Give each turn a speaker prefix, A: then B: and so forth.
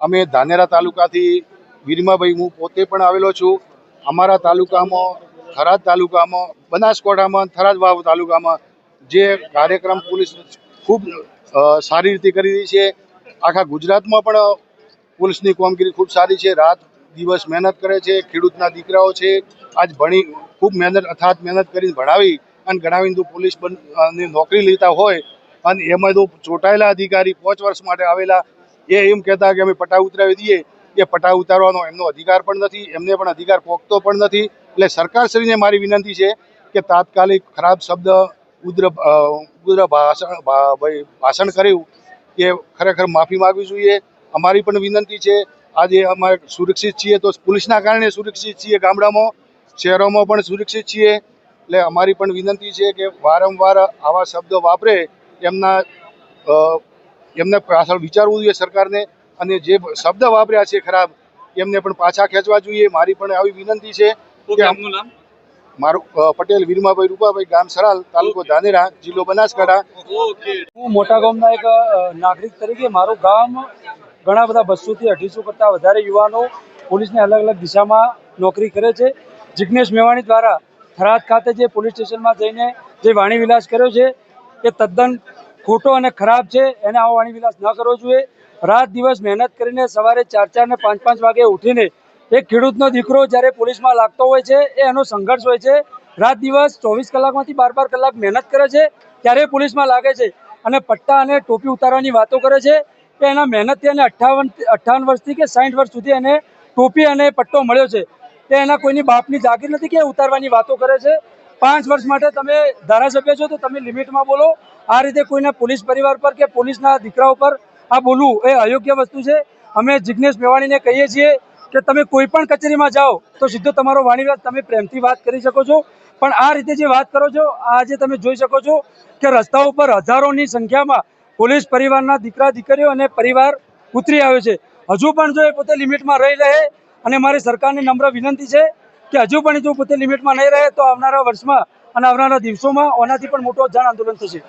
A: અમે ધાનેરા તાલુકાથી વીરમાભાઈ, હું પોતે પણ આવેલો છું. અમારા તાલુકામાં, થરાદ તાલુકામાં બનાસકોટામાં થરાદ વાવ તાલુકામાં જે કાર્યક્રમ પોલીસ ખૂબ સારી રીતે કરી રહી છે. આખા ગુજરાતમાં પણ પોલીસની કામગીરી ખૂબ સારી છે. રાત દિવસ મહેનત કરે છે. ખેડૂતના દીકરાઓ છે. આજ ભણી, ખૂબ મહેનત, અથાત મહેનત કરીને ભણાવી અને ગણાવીને તો પોલીસ નોકરી લેતા હોય અને એમાં તો ચોંટાયેલા અધિકારી પાંચ વર્ષ માટે આવેલા એ એમ કહેતા કે અમે પટા ઉતરાવી દઈએ. એ પટા ઉતારવાનો એમનો અધિકાર પણ નથી, એમને પણ અધિકાર પોગતો પણ નથી. એટલે સરકારશ્રીને મારી વિનંતી છે કે તાત્કાલિક ખરાબ શબ્દ ઉદ્ર ઉદ્ર ભાષણ ભાઈ, ભાષણ કર્યું. કે ખરેખર માફી માગવી જોઈએ. અમારી પણ વિનંતી છે, આજે અમે સુરક્ષિત છીએ તો પોલીસના કારણે સુરક્ષિત છીએ ગામડામાં, શહેરોમાં પણ સુરક્ષિત છીએ. એટલે અમારી પણ વિનંતી છે કે વારંવાર આવા શબ્દો વાપરે, એમના એમને પાછળ વિચારવું જોઈએ સરકારને અને જે શબ્દ વાપર્યા છે ખરાબ એમને પણ પાછા ખેંચવા જોઈએ. મારી પણ આવી વિનંતી છે કે
B: ગામનું નામ?
A: મારું પટેલ વીરમાભાઈ રૂપાભાઈ ગામ સરાલ તાલુકો ધાનેરા જિલ્લો બનાસકાંઠા.
C: હું મોટા ગામના એક નાગરિક તરીકે મારું ગામ ઘણા બધા બસોથી અઢીસો કરતાં વધારે યુવાનો પોલીસની અલગ અલગ દિશામાં નોકરી કરે છે. જિજ્ઞેશ મેવાણી દ્વારા થરાદ ખાતે જે પોલીસ સ્ટેશનમાં જઈને જે વાણી વિલાસ કર્યો છે એ તદ્દન ખોટો અને ખરાબ છે, એને આવો વાણી વિલાસ ન કરવો જોઈએ. રાત દિવસ મહેનત કરીને સવારે ચાર ચાર ને પાંચ પાંચ વાગે ઉઠીને એક ખેડૂતનો દીકરો જ્યારે પોલીસમાં લાગતો હોય છે, એ એનો સંઘર્ષ હોય છે. રાત દિવસ ચોવીસ કલાકમાંથી બાર બાર કલાક મહેનત કરે છે, ત્યારે પોલીસમાં લાગે છે અને પટ્ટા અને ટોપી ઉતારવાની વાતો કરે છે. કે એના મહેનતથી એને અઠ્ઠાવન અઠ્ઠાવન વર્ષથી કે સાઠ વર્ષ સુધી એને ટોપી અને પટ્ટો મળ્યો છે. તે એના કોઈની બાપની જાગીર નથી કે ઉતારવાની વાતો કરે છે? પાંચ વર્ષ માટે તમે ધારાસભ્ય છો તો તમે લિમિટમાં બોલો. આ રીતે કોઈના પોલીસ પરિવાર પર કે પોલીસના દીકરા ઉપર આ બોલવું એ અયોગ્ય વસ્તુ છે. અમે જિજ્ઞેશ મેવાણીને કહીએ છીએ કે તમે કોઈ પણ કચેરીમાં જાઓ તો સીધો તમારો વાણીવાદ તમે પ્રેમથી વાત કરી શકો છો. પણ આ રીતે જે વાત કરો છો આજે તમે જોઈ શકો છો કે રસ્તા ઉપર હજારોની સંખ્યામાં પોલીસ પરિવારના દીકરા, દીકરીઓ અને પરિવાર ઉતરી આવ્યો છે. હજુ પણ જો એ પોતે લિમિટમાં રહી રહે અને મારી સરકારને નમ્ર વિનંતી છે કે હજુ પણ જો પોતે લિમિટમાં નહીં રહે તો આવનારા વર્ષમાં અને આવનારા દિવસોમાં ઓનાથી પણ મોટો જન આંદોલન થશે.